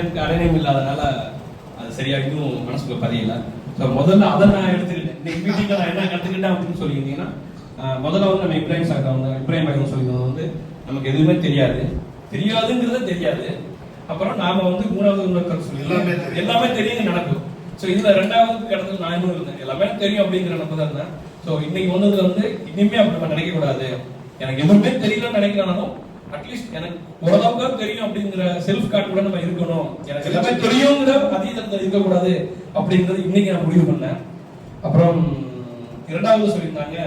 அடையாளத்துக்கு அடையாளம் இல்லாதனால அது சரியா இன்னும் மனசுக்குள்ள பதியல. ஸோ முதல்ல அதை நான் எடுத்துக்கிட்டேன். இன்னைக்கு மீட்டிங்ல நான் என்ன கற்றுக்கிட்டேன் அப்படின்னு சொல்லியிருந்தீங்கன்னா முதல்ல வந்து நம்ம இப்ராஹிம் சார் வந்து இப்ராஹிம் பாய்க்கும் சொல்லியிருந்தது வந்து நமக்கு எதுவுமே தெரியாது. தெரியாதுங்கிறது தெரியாது. அப்புறம் நாம வந்து மூணாவது இன்னொரு சொல்லி எல்லாமே தெரியும். நடக்கும். ஸோ இதுல ரெண்டாவது இடத்துல நான் இன்னும் இருந்தேன். எல்லாமே தெரியும் அப்படிங்கிற நம்ம தான் இருந்தேன். ஸோ இன்னைக்கு வந்தது வந்து இனிமே அப்படி நம்ம நினைக்க கூடாது எனக்கு எதுவுமே தெரியலன்னு நினைக்கிறாலும் அட்லீஸ்ட் எனக்கு ஓரளவுக்கு தெரியும் அப்படிங்கிற செல்ஃப் கார்டு கூட நம்ம இருக்கணும். எனக்கு எல்லாமே தெரியுங்கிற அதீதத்தில் இருக்கக்கூடாது அப்படிங்கிறது இன்னைக்கு நான் முடிவு பண்ணேன். அப்புறம் இரண்டாவது சொல்லியிருந்தாங்க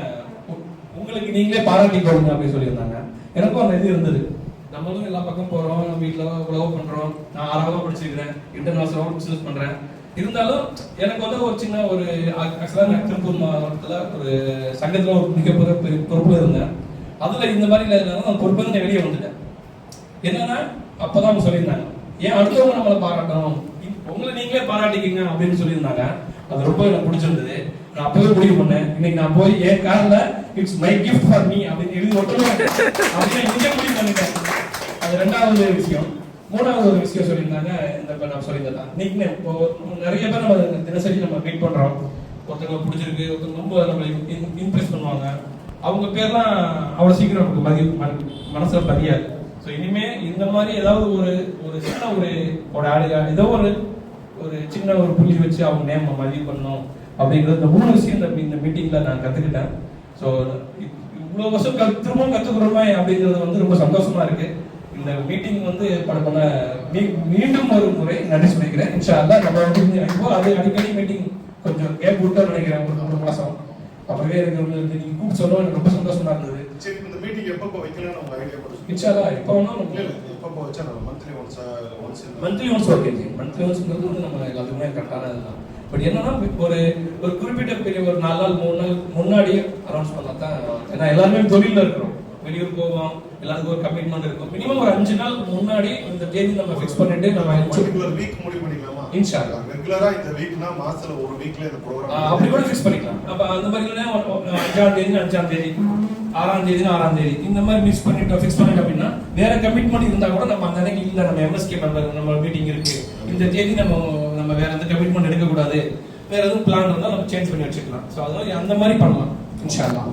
உ- உங்களுக்கு நீங்களே பாராட்டிக்கோங்க அப்படின்னு சொல்லியிருந்தாங்க. எனக்கும் அந்த இது இருந்தது. நம்மளும் எல்லா பக்கம் போறோம் நம்ம வீட்டுல உழவு பண்றோம். நான் ஆறாவது படிச்சிருக்கிறேன். இன்டர்நேஷனலாக பிசினஸ் பண்றேன். இருந்தாலும் எனக்கு வந்து ஒரு சின்ன ஒரு ஆக்சுவலாக நான் திருப்பூர் மாவட்டத்தில் ஒரு சங்கத்தில் ஒரு மிகப்பெரிய பெரிய பெரிய இருந்தேன். அதுல இந்த மாதிரி இல்லாதனால நான் பொறுப்பு வெளியே வந்துட்டேன். என்னன்னா அப்பதான் அவங்க சொல்லியிருந்தாங்க. ஏன் அடுத்தவங்க நம்மளை பாராட்டணும்? உங்களை நீங்களே பாராட்டிக்கிங்க அப்படின்னு சொல்லியிருந்தாங்க. அது ரொம்ப எனக்கு பிடிச்சிருந்தது. நான் அப்பவே முடிவு பண்ணேன். இன்னைக்கு நான் போய் என் கார்ல it's my gift for me அப்படின்னு எழுதி ஒட்டணும் அப்படின்னு இங்கே முடிவு பண்ணிட்டேன். அது ரெண்டாவது விஷயம். மூணாவது ஒரு விஷயம் சொல்லியிருந்தாங்க. இந்த நான் சொல்லியிருந்தேன் நிக் நேம் இப்போ நிறைய பேர் நம்ம தினசரி நம்ம மீட் பண்றோம். ஒருத்தவங்க பிடிச்சிருக்கு ஒருத்தங்க ரொம்ப நம்மளை இம்ப்ரெஸ் பண்ணுவாங்க. அவங்க பேர்லாம் அவ்வளோ சீக்கிரம் நமக்கு மதி மன- பதியாது. ஸோ இனிமே இந்த மாதிரி ஏதாவது ஒரு ஒரு சின்ன ஒரு ஒரு ஆடு ஏதோ ஒரு ஒரு சின்ன ஒரு புள்ளி வச்சு அவங்க நேம் மதிவு பண்ணணும் அப்படிங்கிறது இந்த மூணு விஷயம் இந்த இந்த மீட்டிங்ல நான் கத்துக்கிட்டேன். ஸோ இவ்வளோ வருஷம் கத்து திரும்பவும் கத்துக்கிறோமே அப்படிங்கிறது வந்து ரொம்ப சந்தோஷமா இருக்கு. இந்த மீட்டிங் வந்து பட பண்ண மீ- மீண்டும் ஒரு முறை நன்றி சொல்லிக்கிறேன் இன்ஷா அல்லா நம்ம வந்து அது அடிக்கடி மீட்டிங் கொஞ்சம் கேப் விட்டு நினைக்கிறேன் ஒரு மாதம் மாசம். அப்பவே எனக்கு வந்து நீங்க கூப்பிட்டு சொல்லவும் எனக்கு ரொம்ப சந்தோஷமா இருந்தது. சரி இந்த மீட்டிங் எப்பப்போ வைக்கலாம்னு உங்க ஐடியா கொடுத்து இன்ஷா அல்லாஹ் இப்போ வேணாலும் இல்ல எப்பப்போ வச்சா நம்ம monthly ஒன்ஸா once monthly once okay monthly ஒன்ஸ்ங்கிறது வந்து நம்ம எல்லாத்துக்குமே கரெக்டான இதுதான். பட் என்னன்னா ஒரு ஒரு குறிப்பிட்ட பெரிய ஒரு நாலு நாள் மூணு நாள் முன்னாடி அனௌன்ஸ் பண்ணா தான் ஏன்னா எல்லாருமே தொழில இருக்கிறோம். வெளியூர் போவோம் எல்லாத்துக்கும் ஒரு கமிட்மெண்ட் இருக்கும். மினிமம் ஒரு அஞ்சு நாள் முன்னாடி இந்த தேதி நம்ம ஃபிக்ஸ் பண்ணிட்டு நம்ம பர்டிகுலர் வீக் முடிவு பண்ணிக்கலாமா? இன்ஷா அல்லாஹ். ரெகுலரா இந்த வீக்னா மாசத்துல ஒரு வீக்ல இந்த ப்ரோக்ராம் அப்படி கூட ஃபிக்ஸ் பண்ணிக்கலாம். அப்ப அந்த மாதிரி அஞ்சாம் தேதி அஞ்சாம் தேதி ஆறாம் தேதி ஆறாம் தேதி இந்த மாதிரி மிஸ் பண்ணிட்டோம் ஃபிக்ஸ் பண்ணிட்டோம் அப்படின்னா வேற கமிட்மெண்ட் இருந்தா கூட நம்ம அந்த அன்னைக்கு இல்ல நம்ம எம்எஸ்கே மெம்பர் நம்ம மீட்டிங் இருக்கு. இந்த தேதி நம்ம நம்ம வேற எந்த கமிட்மெண்ட் எடுக்க கூடாது வேற எதுவும் பிளான் இருந்தா நம்ம சேஞ்ச் பண்ணி வச்சுக்கலாம். ஸோ அதனால அந்த மாதிரி பண்ணலாம். இன்ஷா அல்லாஹ்